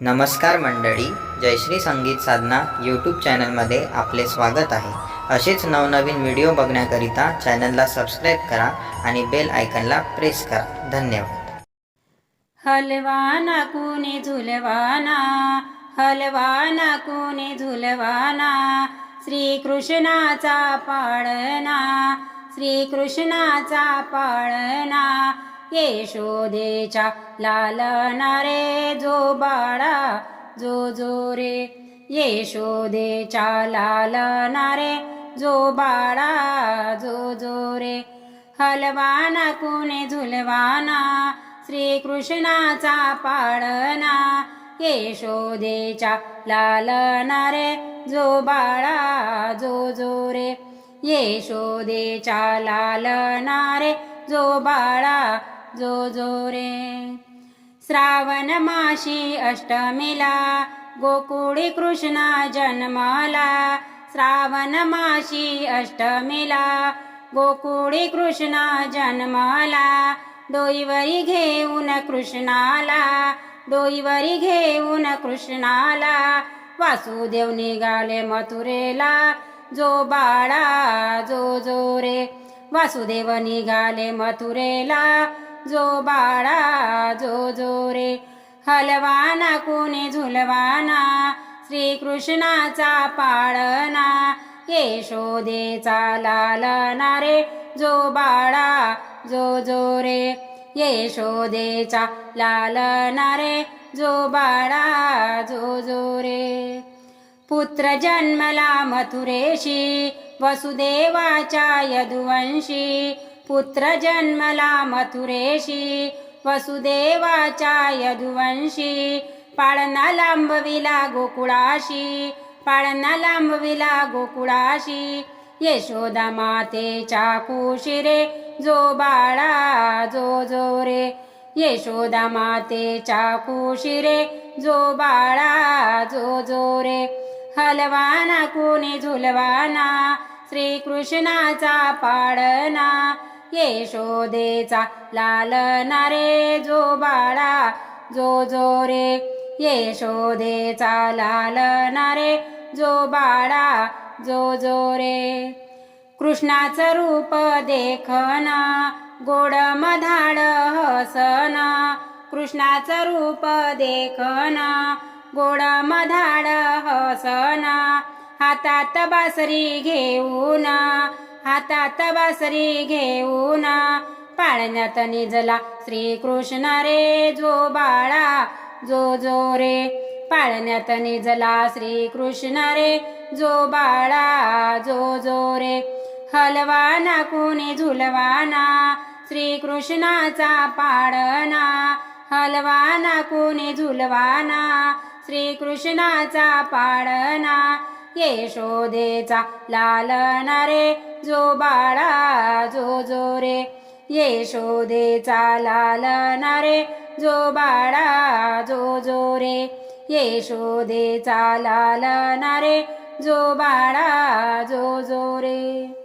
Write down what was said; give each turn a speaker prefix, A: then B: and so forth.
A: नमस्कार मंडळी जयश्री संगीत साधना यूट्यूब चॅनलमध्ये आपले स्वागत आहे. असेच नवनवीन व्हिडिओ बघण्याकरिता चॅनलला सबस्क्राईब करा आणि बेल आयकनला प्रेस करा. धन्यवाद.
B: हलवाना कुणी झुलवाना हलवाना कुणी झुलवाना श्रीकृष्णाचा पाळणा श्रीकृष्णाचा पाळणा यशोदेच्या लालना रे जो बाळा जो जो रे. यशोदेच्या लालना रे जो बाळा जो जो रे. हलवाना कुणे झुलवाना श्रीकृष्णाचा पाळना यशोदेच्या लालना रे जो बाळा जो जो रे. यशोदेच्या लालना रे जो बाळा जो जो रे श्रावण माशी अष्टमीला गोकुळी कृष्णा जन्माला। श्रावण माशी अष्टमीला गोकुळी कृष्णा जन्माला। डोईवरी घेऊन कृष्णाला डोईवरी घेऊन कृष्णाला। वासुदेव निघाले मथुरेला जो बाळा जो जो रे वासुदेव निघाले मथुरेला जो बाळा जो जो रे हलवाना कोणी झुलवाना श्रीकृष्णाचा पाळना यशोदेचा लालना रे जो बाळा जो जो रे यशोदेचा लालना रे जो बाळा जो जो रे पुत्र जन्मला मथुरेशी वसुदेवाच्या यदुवंशी पुत्र जन्मला मथुरेशी वसुदेवाच्या यदुवंशी पाळणा लांबविला गोकुळाशी पाळणा लांबविला गोकुळाशी यशोदा मातेच्या कुशिरे जो बाळा जो जो रे यशोदा मातेच्या कुशिरे जो बाळा जो जो रे हलवाना कोणी झुलवाना श्रीकृष्णाचा पाळणा यशोदेचा लालना रे जो बाळा जो जो रे. यशोदेचा लालना रे जो बाळा जो जो रे. कृष्णाचं रूप देखन गोड मधाड हसन. कृष्णाचं रूप देखन गोड मधाड हसना. हातात बासरी घेऊन हातात बासरी घेऊन पाळण्यात निजला श्रीकृष्ण रे जो बाळा जो जो रे. पाळण्यात निजला श्रीकृष्ण रे जो बाळा जो जो रे. हलवाना कोणी झुलवाना श्रीकृष्णाचा पाळणा हलवाना कोणी झुलवाना श्रीकृष्णाचा पाळणा यशोदेचा लालना रे जो बाळा जो जो रे यशोदेचा लालना रे जो बाळा जो जो रे यशोदेचा लालना रे जो बाळा जो जो रे